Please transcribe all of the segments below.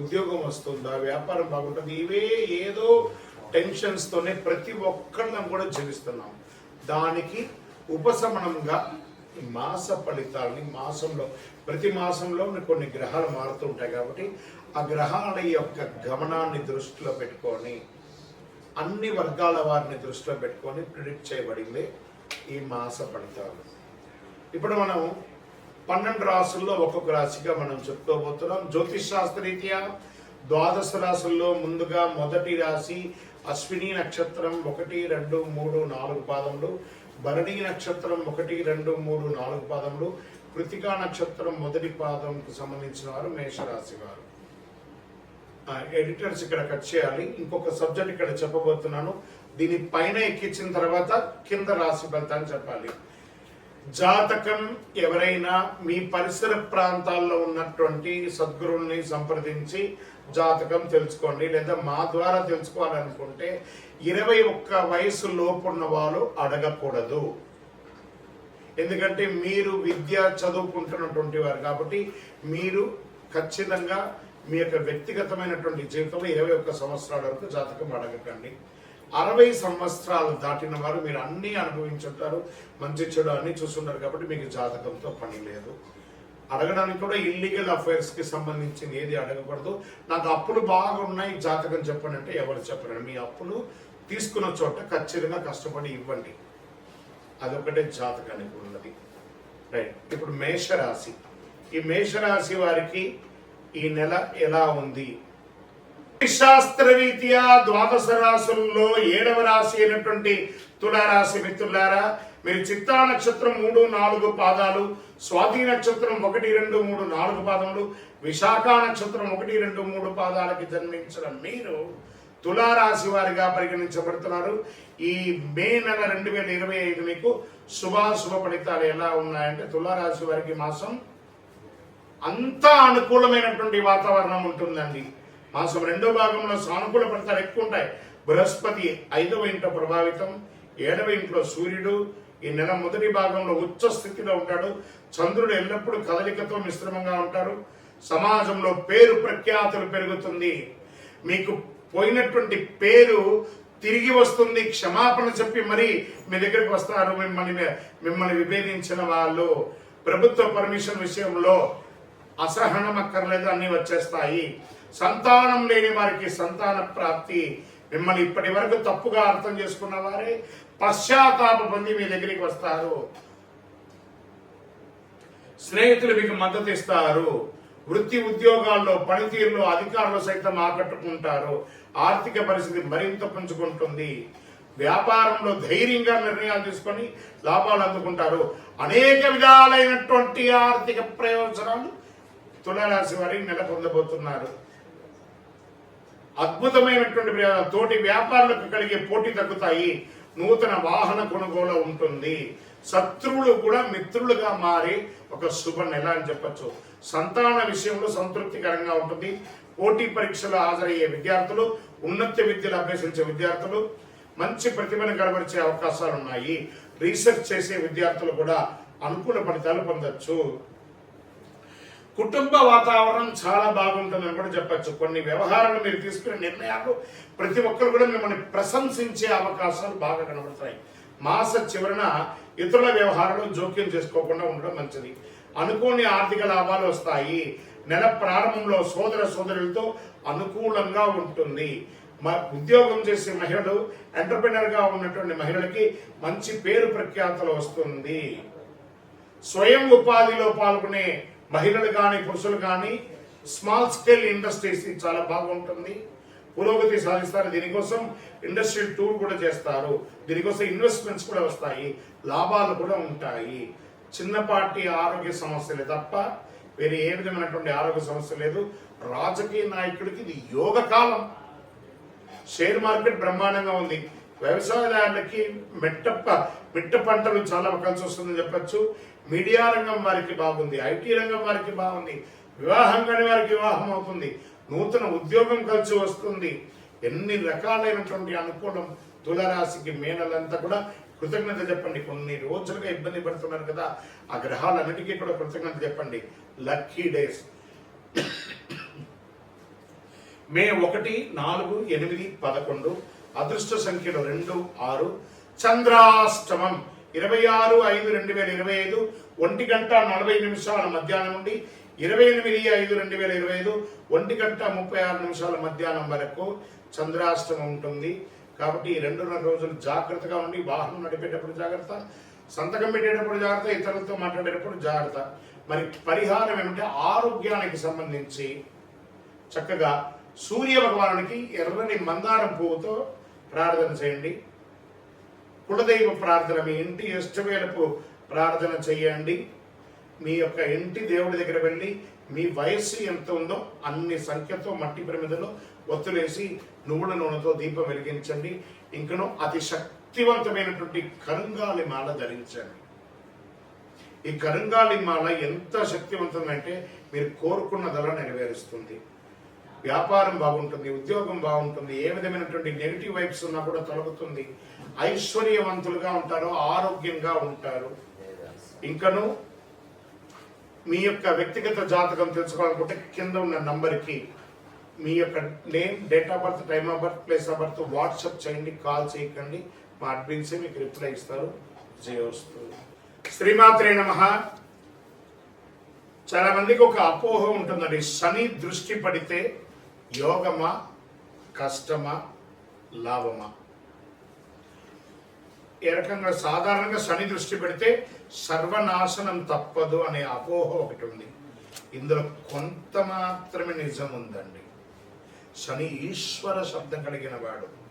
ఉద్యోగం వస్తుందా వ్యాపారం బాగుంటుంది ఇవే ఏదో టెన్షన్స్ తోనే ప్రతి ఒక్కరిని కూడా జీవిస్తున్నాం. దానికి ఉపశమనంగా ఈ మాస ఫలితాలని మాసంలో ప్రతి మాసంలో కొన్ని గ్రహాలు మారుతూ ఉంటాయి కాబట్టి ఆ గ్రహాల యొక్క గమనాన్ని దృష్టిలో పెట్టుకొని అన్ని వర్గాల వారిని దృష్టిలో పెట్టుకొని ప్రిడిక్ట్ చేయబడింది ఈ మాస ఫలితాలు. ఇప్పుడు మనం పన్నెండు రాసుల్లో ఒక్కొక్క రాశిగా మనం చెప్పుకోబోతున్నాం. జ్యోతిష్ శాస్త్రరీత్యా ద్వాదశ రాశుల్లో ముందుగా మొదటి రాశి అశ్విని నక్షత్రం ఒకటి రెండు మూడు నాలుగు పాదములు. భరణి నక్షత్రం ఒకటి రెండు మూడు నాలుగు పాదములు. కృతికా నక్షత్రం మొదటి పాదంకు సంబంధించిన వారు మేషరాశి వారు. ఎడిటర్స్ ఇక్కడ కట్ చేయాలి. ఇంకొక సబ్జెక్ట్ ఇక్కడ చెప్పబోతున్నాను. దీని పైన ఎక్కించిన తర్వాత కింద రాశి ఫలితాన్ని చెప్పాలి. జాతకం ఎవరైనా మీ పరిసర ప్రాంతాల్లో ఉన్నటువంటి సద్గురుల్ని సంప్రదించి జాతకం తెలుసుకోండి లేదా మా ద్వారా తెలుసుకోవాలనుకుంటే ఇరవై ఒక్క వయసు లోపున్న వాళ్ళు అడగకూడదు. ఎందుకంటే మీరు విద్య చదువుకుంటున్నటువంటి వారు కాబట్టి మీరు ఖచ్చితంగా మీ యొక్క వ్యక్తిగతమైనటువంటి జీవితంలో ఇరవై ఒక్క సంవత్సరాల వరకు జాతకం అడగకండి. అరవై సంవత్సరాలు దాటిన వారు మీరు అన్నీ అనుభవించుంటారు. మంచి చెడు అన్ని చూస్తుంటారు కాబట్టి మీకు జాతకంతో పని లేదు. అడగడానికి కూడా ఇల్లీగల్ అఫైర్స్కి సంబంధించిన ఏది అడగకూడదు. నాకు అప్పులు బాగా ఉన్నాయి జాతకం చెప్పండి అంటే ఎవరు చెప్పరండి మీ అప్పులు తీసుకున్న చోట ఖచ్చితంగా కష్టపడి ఇవ్వండి. అదొకటే జాతకానికి ఉన్నది. రైట్. ఇప్పుడు మేషరాశి. ఈ మేషరాశి వారికి ఈ నెల ఎలా ఉంది? శాస్త్రరీత్యా ద్వాదశ రాశుల్లో ఏడవ రాశి అయినటువంటి తులారాశి మిత్రులారా మీరు చిత్తా నక్షత్రం మూడు నాలుగు పాదాలు స్వాతి నక్షత్రం ఒకటి రెండు మూడు నాలుగు పాదములు విశాఖ నక్షత్రం ఒకటి రెండు మూడు పాదాలకి జన్మించిన మీరు తులారాశి వారిగా పరిగణించబడుతున్నారు. ఈ మే నెల రెండు వేల ఇరవై ఐదు మీకు శుభాశుభ ఫలితాలు ఎలా ఉన్నాయంటే తులారాశి వారికి మాసం అంతా అనుకూలమైనటువంటి వాతావరణం ఉంటుందండి. మాసం రెండో భాగంలో సానుకూల ఫలితాలు ఎక్కువ ఉంటాయి. బృహస్పతి ఐదవ ఇంట్లో ప్రభావితం ఏడవ ఇంట్లో సూర్యుడు ఈ నెల మొదటి భాగంలో ఉచ్చ స్థితిలో ఉంటాడు. చంద్రుడు ఎల్లప్పుడూ కదలికతో మిశ్రమంగా ఉంటారు సమాజంలో పేరు ప్రఖ్యాతులు పెరుగుతుంది. మీకు పోయినటువంటి పేరు తిరిగి వస్తుంది. క్షమాపణ చెప్పి మరి మీ దగ్గరికి వస్తారు. మిమ్మల్ని మిమ్మల్ని విభేదించిన వాళ్ళు. ప్రభుత్వ పర్మిషన్ విషయంలో అసహనం అక్కర్లేదు. అన్నీ వచ్చేస్తాయి. సంతానం లేని వారికి సంతాన ప్రాప్తి. మిమ్మల్ని ఇప్పటి వరకు తప్పుగా అర్థం చేసుకున్న వారే పశ్చాత్తాప పొంది మీ దగ్గరికి వస్తారు. స్నేహితులు మీకు మద్దతు ఇస్తారు. వృత్తి ఉద్యోగాల్లో పనితీరులో అధికారులు సైతం ఆకట్టుకుంటారు. ఆర్థిక పరిస్థితి మరింత పుంజుకుంటుంది. వ్యాపారంలో ధైర్యంగా నిర్ణయాలు తీసుకొని లాభాలు అందుకుంటారు. అనేక విధాలైనటువంటి ఆర్థిక ప్రయోజనాలు తులారాశి వారి నెల పొందబోతున్నారు. అద్భుతమైనటువంటి తోటి వ్యాపారులకు కలిగే పోటీ తగ్గుతాయి. నూతన వాహన కొనుగోలు ఉంటుంది. శత్రువులు కూడా మిత్రులుగా మారి ఒక శుభ నెల అని చెప్పచ్చు. సంతాన విషయంలో సంతృప్తికరంగా ఉంటుంది. పోటీ పరీక్షలు హాజరయ్యే విద్యార్థులు ఉన్నత విద్యలు అభ్యసించే విద్యార్థులు మంచి ప్రతిభను కనబరిచే అవకాశాలు ఉన్నాయి రీసెర్చ్ చేసే విద్యార్థులు కూడా అనుకూల ఫలితాలు పొందొచ్చు. కుటుంబ వాతావరణం చాలా బాగుంటుందని కూడా చెప్పచ్చు. కొన్ని వ్యవహారాలు మీరు తీసుకునే నిర్ణయాలు ప్రతి ఒక్కరు కూడా మిమ్మల్ని ప్రశంసించే అవకాశాలు బాగా కనబడతాయి. మాస చివరన ఇతరుల వ్యవహారంలో జోక్యం చేసుకోకుండా ఉండడం మంచిది. అనుకోని ఆర్థిక లాభాలు వస్తాయి. నెల ప్రారంభంలో సోదర సోదరులతో అనుకూలంగా ఉంటుంది. మ- ఉద్యోగం చేసే మహిళలు ఎంటర్ప్రినర్గా ఉన్నటువంటి మహిళలకి మంచి పేరు ప్రఖ్యాతలు వస్తుంది. స్వయం ఉపాధిలో పాల్గొనే మహిళలు కానీ పురుషులు కానీ స్మాల్ స్కేల్ ఇండస్ట్రీస్ చాలా బాగుంటుంది. పురోగతి సాధిస్తారు. దీనికోసం ఇండస్ట్రియల్ టూర్ కూడా చేస్తారు. దీనికోసం ఇన్వెస్ట్మెంట్స్ కూడా వస్తాయి. లాభాలు కూడా ఉంటాయి. చిన్నపాటి ఆరోగ్య సమస్యలే తప్ప వేరే ఏ విధమైనటువంటి ఆరోగ్య సమస్య లేదు. రాజకీయ నాయకుడికి ఇది యోగ కాలం. షేర్ మార్కెట్ బ్రహ్మాండంగా ఉంది. వ్యవసాయదారులకి మెట్ట మిట్ట పంటలు చాలా కలిసి వస్తుందని చెప్పచ్చు. మీడియా రంగం వారికి బాగుంది ఐటీ రంగం వారికి బాగుంది వివాహం కాని వారికి వివాహం అవుతుంది నూతన ఉద్యోగం కలిసి వస్తుంది. ఎన్ని రకాలైనటువంటి అనుకూలం తులరాశికి మేనలంతా కూడా కృతజ్ఞత చెప్పండి. కొన్ని రోజులుగా ఇబ్బంది పడుతున్నారు కదా ఆ గ్రహాలన్నిటికీ కూడా కృతజ్ఞత చెప్పండి. Lucky days. మే ఒకటి నాలుగు ఎనిమిది పదకొండు అదృష్ట సంఖ్యలు రెండు ఆరు. చంద్రాష్టమం. ఇరవై ఆరు ఐదు రెండు వేల ఇరవై ఐదు ఒంటి గంట నలభై నిమిషాల మధ్యాహ్నం నుండి ఇరవై ఎనిమిది ఐదు రెండు వేల ఇరవై ఐదు ఒంటి గంట ముప్పై ఆరు నిమిషాల మధ్యాహ్నం వరకు చంద్రాష్టమం ఉంటుంది. కాబట్టి ఈ రెండున్నర రోజులు జాగ్రత్తగా ఉండి వాహనం నడిపేటప్పుడు జాగ్రత్త సంతకం పెట్టేటప్పుడు జాగ్రత్త ఇతరులతో మాట్లాడేటప్పుడు జాగ్రత్త. మరి పరిహారం ఏమంటే ఆరోగ్యానికి సంబంధించి చక్కగా సూర్య భగవానుడికి ఎర్రని మందారం పువ్వుతో ప్రార్థన చేయండి. కులదైవ ప్రార్థన మీ ఇంటి ఇష్టవేలకు ప్రార్థన చేయండి. మీ యొక్క ఇంటి దేవుడి దగ్గర వెళ్ళి మీ వయస్సు ఎంత ఉందో అన్ని సంఖ్యతో మట్టి ప్రమిదలో ఒత్తులేసి నువ్వుల నూనెతో దీపం వెలిగించండి. ఇంకను అతి శక్తివంతమైనటువంటి కరుంగాలి మాల ధరించండి. ఈ కరుంగాలి మాల ఎంత శక్తివంతమంటే మీరు కోరుకున్నదలా నెరవేరుస్తుంది. వ్యాపారం బాగుంటుంది ఉద్యోగం బాగుంటుంది ఏ విధమైనటువంటి నెగిటివ్ వైబ్స్ ఉన్నా కూడా తొలగుతుంది. ఐశ్వర్యవంతులుగా ఉంటారు ఆరోగ్యంగా ఉంటారు. ఇంకను మీ యొక్క వ్యక్తిగత జాతకం తెలుసుకోవాలనుకుంటే కింద ఉన్న నంబర్కి మీ యొక్క name date of birth time of birth place of birth WhatsApp చేయండి కాల్ చేయకండి. మా అడ్మిన్సే మీకు రిప్లై ఇస్తారు. జయోస్తు. శ్రీమాత్రే నమ. చాలా మందికి ఒక అపోహ ఉంటుందండి. శని దృష్టి పడితే యోగమా కష్టమా లాభమా? ఏ రకంగా సాధారణంగా శని దృష్టి పెడితే సర్వనాశనం తప్పదు అనే అపోహ ఒకటి ఉంది. ఇందులో కొంత మాత్రమే నిజం ఉందండి. శని ఈశ్వర శబ్దం కలిగిన వాడు.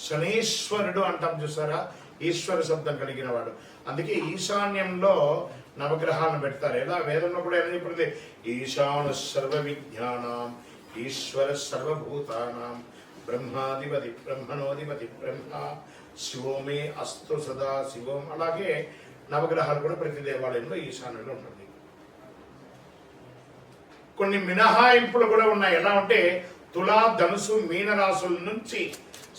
శనీశ్వరుడు అంటాం చూసారా? ఈశ్వర శబ్దం కలిగిన వాడు. అందుకే ఈశాన్యంలో నవగ్రహాలను పెడతారు. ఎలా? వేదంలో కూడా ఏమని చెప్పింది? ఈశాను సర్వ విజ్ఞానం ఈశ్వర సర్వభూతానాం. బ్రహ్మాధిపతి బ్రహ్మణోధిపతి బ్రహ్మ. శివోమే అస్తు సదా శివం. అలాగే నవగ్రహాలు కూడా ప్రతి దేవాలయంలో ఈశాన్యంలో ఉంటుంది. కొన్ని మినహాయింపులు కూడా ఉన్నాయి. ఎలా అంటే తులా ధనుసు మీన రాసుల నుంచి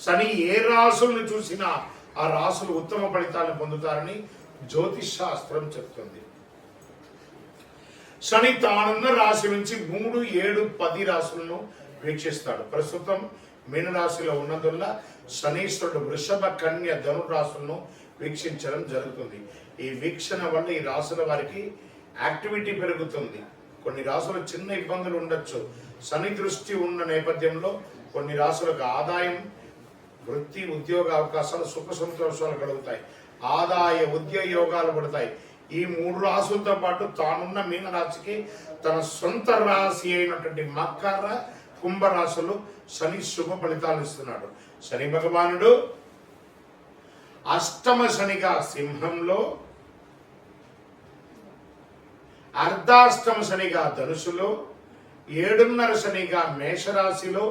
శని ఏ రాసులను చూసినా ఆ రాసులు ఉత్తమ ఫలితాలను పొందుతారని జ్యోతిష్ శాస్త్రం చెప్తుంది. శని తానున్న రాశి నుంచి మూడు ఏడు పది రాశులను వీక్షిస్తాడు. ప్రస్తుతం మీనరాశిలో ఉన్నందువల్ల శనీశ్వరుడు వృషభ కన్య ధనురాశులను వీక్షించడం జరుగుతుంది. ఈ వీక్షణ వల్ల ఈ రాశుల వారికి యాక్టివిటీ పెరుగుతుంది. కొన్ని రాసులు చిన్న ఇబ్బందులు ఉండొచ్చు. శని దృష్టి ఉన్న నేపథ్యంలో కొన్ని రాసులకు ఆదాయం వృత్తి ఉద్యోగ అవకాశాలు సుఖ సంతోషాలు కలుగుతాయి. ఆదాయ ఉద్యోగ యోగాలు పడతాయి. ఈ మూడు రాసులతో పాటు తానున్న మీనరాశికి తన సొంత రాశి అయినటువంటి మకర కుంభరాశులు శని శుభ ఫలితాలు ఇస్తున్నాడు. శని భగవానుడు అష్టమ శనిగా సింహంలో అర్ధాష్టమ శనిగా ధనుసులో ఏడున్నర శనిగా మేషరాశిలో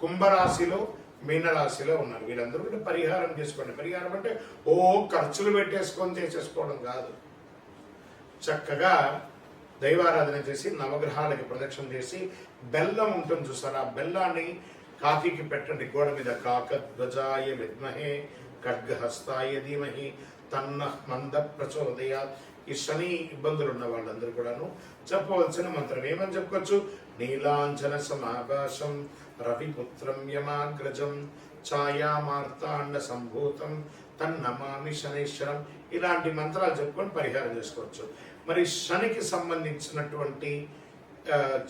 కుంభరాశిలో మీనరాశిలో ఉన్నారు. వీళ్ళందరూ కూడా పరిహారం చేసుకోండి. పరిహారం అంటే ఓ ఖర్చులు పెట్టేసుకొని చేసేసుకోవడం కాదు. చక్కగా దైవారాధన చేసి నవగ్రహాలకి ప్రదక్షిణ చేసి బెల్లం ఉంటుంది చూసారా? బెల్లాన్ని కాఫీకి పెట్టండి. గోడ మీద కాక ధ్వజాయ విద్మహే ఖడ్గహస్తాయ ధీమహి తన్న మంద ప్రచోదయ. ఈ శని ఇబ్బందులు ఉన్న వాళ్ళందరూ కూడాను చెప్పవలసిన మంత్రం ఏమని చెప్పుకోవచ్చు? నీలాంజన సమాభాసం రవిపుత్రం యమాగ్రజం ఛాయామార్తాండ సంభూతం తన్నమామి శనీశ్వరం ఇలాంటి మంత్రాలు చెప్పుకొని పరిహారం చేసుకోవచ్చు. మరి శనికి సంబంధించినటువంటి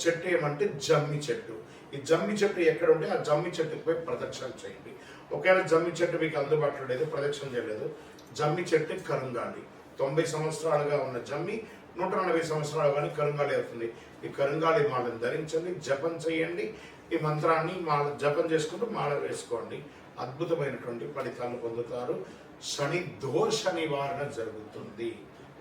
చెట్టు ఏమంటే జమ్మి చెట్టు. ఈ జమ్మి చెట్టు ఎక్కడ ఉంటే ఆ జమ్మి చెట్టుకు పోయి ప్రదక్షిణ చేయండి. ఒకవేళ జమ్మి చెట్టు మీకు అందుబాటులో లేదు ప్రదక్షిణ చేయలేదు. జమ్మి చెట్టు కరుంగాలి. తొంభై సంవత్సరాలుగా ఉన్న జమ్మి నూట నలభై సంవత్సరాలు కానీ కరుంగాలి అవుతుంది. ఈ కరుంగాలి మాలను ధరించండి జపం చేయండి. ఈ మంత్రాన్ని మాల జపం చేసుకుంటూ మాల వేసుకోండి. అద్భుతమైనటువంటి ఫలితాలు పొందుతారు. శని దోష నివారణ జరుగుతుంది.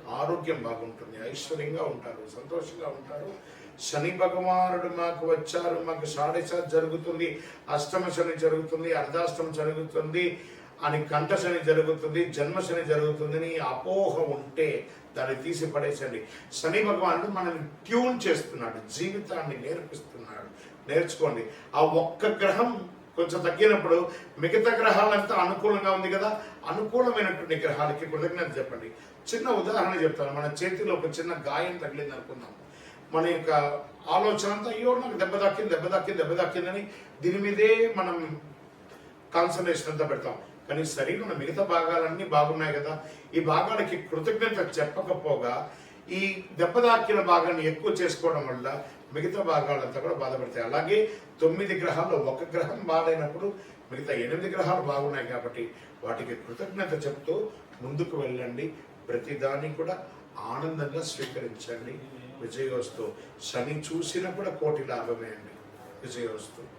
ఆరోగ్యం బాగుంటుంది. ఐశ్వర్యంగా ఉంటారు. సంతోషంగా ఉంటారు. శని భగవానుడు మాకు వచ్చారు. మాకు సాడేస జరుగుతుంది. అష్టమ శని జరుగుతుంది. అర్ధాష్టమ జరుగుతుంది అని కంఠశని జరుగుతుంది. జన్మ శని జరుగుతుంది అని అపోహ ఉంటే దాన్ని తీసి పడేసండి శని భగవానుడు మనల్ని ట్యూన్ చేస్తున్నాడు. జీవితాన్ని నేర్పిస్తున్నాడు. నేర్చుకోండి. ఆ ఒక్క గ్రహం కొంచెం తగ్గినప్పుడు మిగతా గ్రహాలంతా అనుకూలంగా ఉంది కదా అనుకూలమైనటువంటి గ్రహాలకి కృతజ్ఞత చెప్పండి. చిన్న ఉదాహరణ చెప్తాను. మన చేతిలో ఒక చిన్న గాయం తగిలింది అనుకుందాం. మన యొక్క ఆలోచన అంతా అయ్యో నాకు దెబ్బ దక్కింది దెబ్బ దక్కింది దెబ్బ దక్కిందని దీని మీదే మనం కాన్సన్ట్రేషన్ అంతా పెడతాం. కానీ శరీరంలో మిగతా భాగాలన్నీ బాగున్నాయి కదా. ఈ భాగాలకి కృతజ్ఞత చెప్పకపోగా ఈ దెబ్బ దాకిన భాగాన్ని ఎక్కువ చేసుకోవడం వల్ల మిగతా భాగాలంతా కూడా బాధపడతాయి. అలాగే తొమ్మిది గ్రహాల్లో ఒక గ్రహం బాగాలేనప్పుడు మిగతా ఎనిమిది గ్రహాలు బాగున్నాయి కాబట్టి వాటికి కృతజ్ఞత చెప్తూ ముందుకు వెళ్ళండి. ప్రతిదాన్ని కూడా ఆనందంగా స్వీకరించండి. విజయోస్తు. శని చూసినా కూడా కోటి లాభమే అండి. విజయోస్తు.